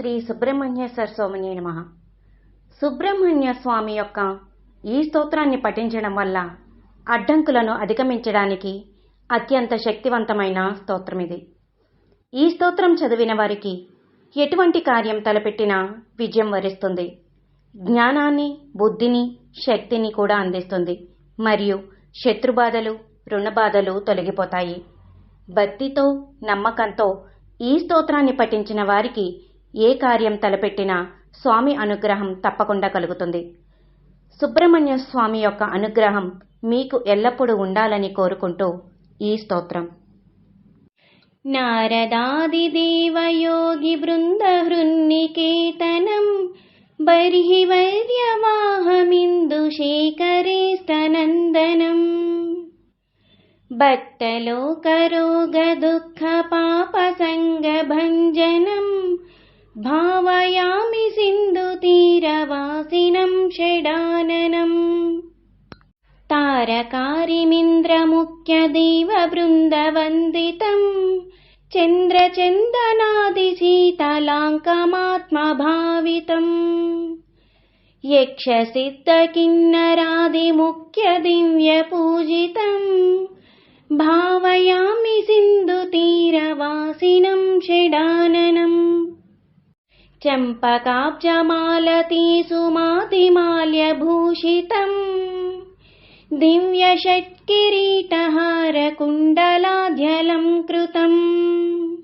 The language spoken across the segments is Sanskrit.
శ్రీ సుబ్రహ్మణ్యేశ్వర స్వామిని నమ. సుబ్రహ్మణ్య స్వామి యొక్క ఈ స్తోత్రాన్ని పఠించడం వల్ల అడ్డంకులను అధిగమించడానికి అత్యంత శక్తివంతమైన స్తోత్రం ఇది. ఈ స్తోత్రం చదివిన వారికి ఎటువంటి కార్యం తలపెట్టినా విజయం వరిస్తుంది. జ్ఞానాన్ని బుద్ధిని శక్తిని కూడా అందిస్తుంది. మరియు శత్రుబాధలు రుణబాధలు తొలగిపోతాయి. భక్తితో నమ్మకంతో ఈ స్తోత్రాన్ని పఠించిన వారికి ఏ కార్యం తలపెట్టినా స్వామి అనుగ్రహం తప్పకుండా కలుగుతుంది సుబ్రహ్మణ్య స్వామి యొక్క అనుగ్రహం మీకు ఎల్లప్పుడూ ఉండాలని కోరుకుంటూ ఈ స్తోత్రం नारदादिदेवयोगि बृन्दहृन्निकेतनं बर्हि वर्यवाहमिन्दुशेखरे स्तनन्दनम् भक्तलोकरोगदुःखपापसङ्गभञ्जनम् भावयामि सिन्धुतीरवासिनं षडाननम्। तारकारिमिन्द्रमुख्यदेवबृन्दवन्दितम् चन्द्रचन्दनादिशीतलाङ्कमात्मभावितम् यक्षसिद्धकिन्नरादिमुख्यदिव्यपूजितम् भावयामि सिन्धुतीरवासिनं षडाननम् चम्पकाब्जमालतीसुमातिमाल्यभूषितम्। दिव्यषट्किरीटहारकुण्डलाध्यलं कृतम्।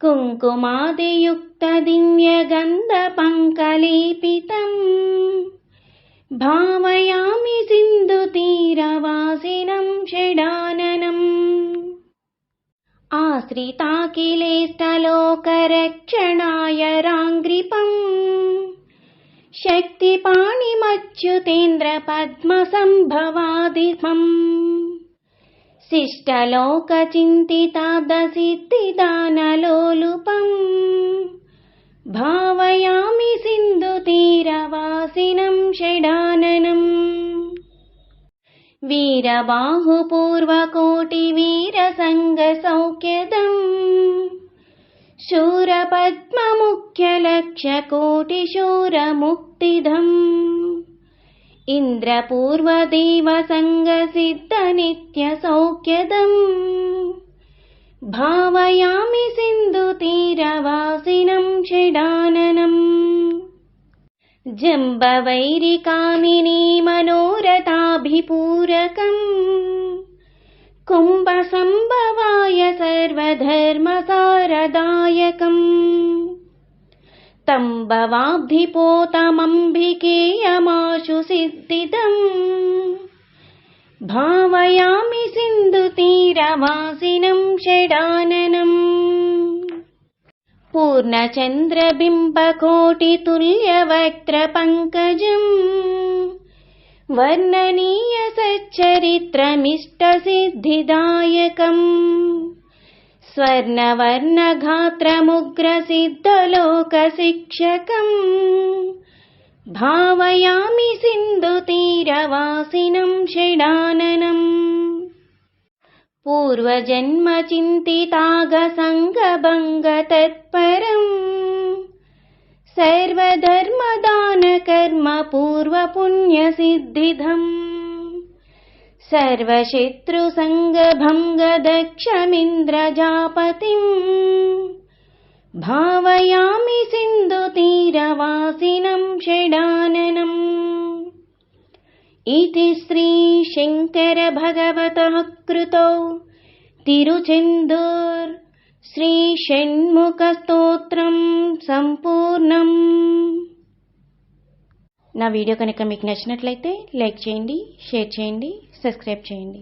कुङ्कुमादियुक्तदिव्यगन्धपङ्कलेपितम्। भावयामि सिन्धुतीरवासिनं षडाननम् आश्रिताखिलेष्टलोकरक्षणाय राङ्ग्रिपम्। शक्तिपाणिमच्युतेन्द्रपद्मसम्भवादिपम् शिष्टलोकचिन्तितादसिद्धिदानलोलुपम्। भावयामि वीरबाहुपूर्वकोटिवीरसङ्गसौख्यदम्। शूरपद्ममुख्यलक्ष्यकोटिशूरमुक्तिधम् इन्द्रपूर्वदेवसङ्गसिद्धनित्यसौख्यदम्। भावयामि सिन्धुतीरवासिनं षडाननम् जम्बवैरिकामिनी मनोरथाभिपूरकम् कुम्भसम्भवाय सर्वधर्मसारदायकम्। तं भवाब्धिपोतमम्बिकेयमाशु सिद्धिदम्। भावयामि सिन्धुतीरवासिनं षडाननम् पूर्णचन्द्रबिम्बकोटितुल्यवक्त्रपङ्कजम् वर्णनीय सच्चरित्रमिष्टसिद्धिदायकम् स्वर्णवर्णगात्रमुग्रसिद्धलोकशिक्षकम् भावयामि सिन्धुतीरवासिनं षडाननम् पूर्वजन्मचिन्तितागसङ्गभङ्गतत्परम् सर्वधर्मदानकर्म पूर्वपुण्यसिद्धिधम् सर्वशत्रुसङ्गभङ्गदक्षमिन्द्रजापतिम् भावयामि सिन्धुतीरवासिनं षडाननम् इति श्रीशङ्करभगवतः कृतौ तिरुचेन्दूर् శ్రీషణ్ముఖస్తోత్రం సంపూర్ణం. నా వీడియో కనుక మీకు నచ్చినట్లయితే లైక్ చేయండి షేర్ చేయండి సబ్స్క్రైబ్ చేయండి.